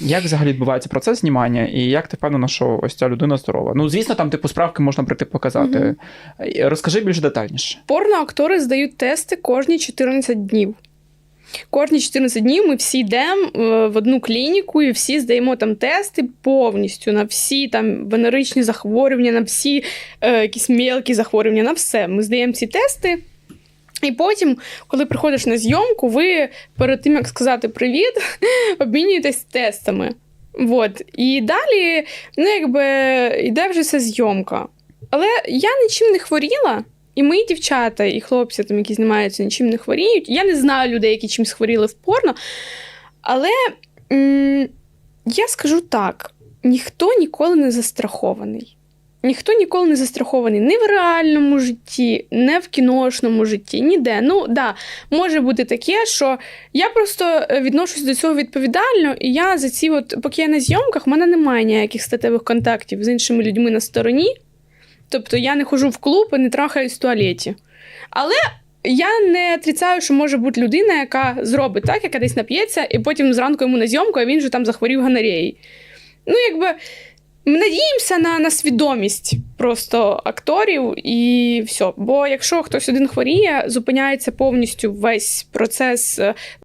Як взагалі відбувається процес знімання, і як ти впевнена, що ось ця людина здорова? Ну, звісно, там типу справки можна прийти показати. Мгм. Розкажи більш детальніше. Порноактори здають тести кожні 14 днів. Кожні 14 днів ми всі йдемо е, в одну клініку і всі здаємо там тести повністю на всі там венеричні захворювання, на всі е, якісь мелкі захворювання, на все. Ми здаємо ці тести. І потім, коли приходиш на зйомку, ви перед тим, як сказати привіт, обмінюєтесь тестами. Вот. І далі, ну, якби, йде вже ця зйомка. Але я нічим не хворіла. І мої дівчата, і хлопці, там, які знімаються, нічим не хворіють. Я не знаю людей, які чимось хворіли в порно. Але м- я скажу так: ніхто ніколи не застрахований. Ніхто ніколи не застрахований ні в реальному житті, ні в кіношному житті, ніде. Ну, да, може бути таке, що я просто е, відношусь до цього відповідально, і я за ці, от, поки я на зйомках, в мене немає ніяких статевих контактів з іншими людьми на стороні. Тобто я не ходжу в клуб і не трахаюсь в туалеті. Але я не отрицаю, що може бути людина, яка зробить так, яка десь нап'ється, і потім зранку йому на зйомку, а він же там захворів гонореєю. Ну, якби. Ми надіємося на, на свідомість просто акторів і все. Бо якщо хтось один хворіє, зупиняється повністю весь процес е,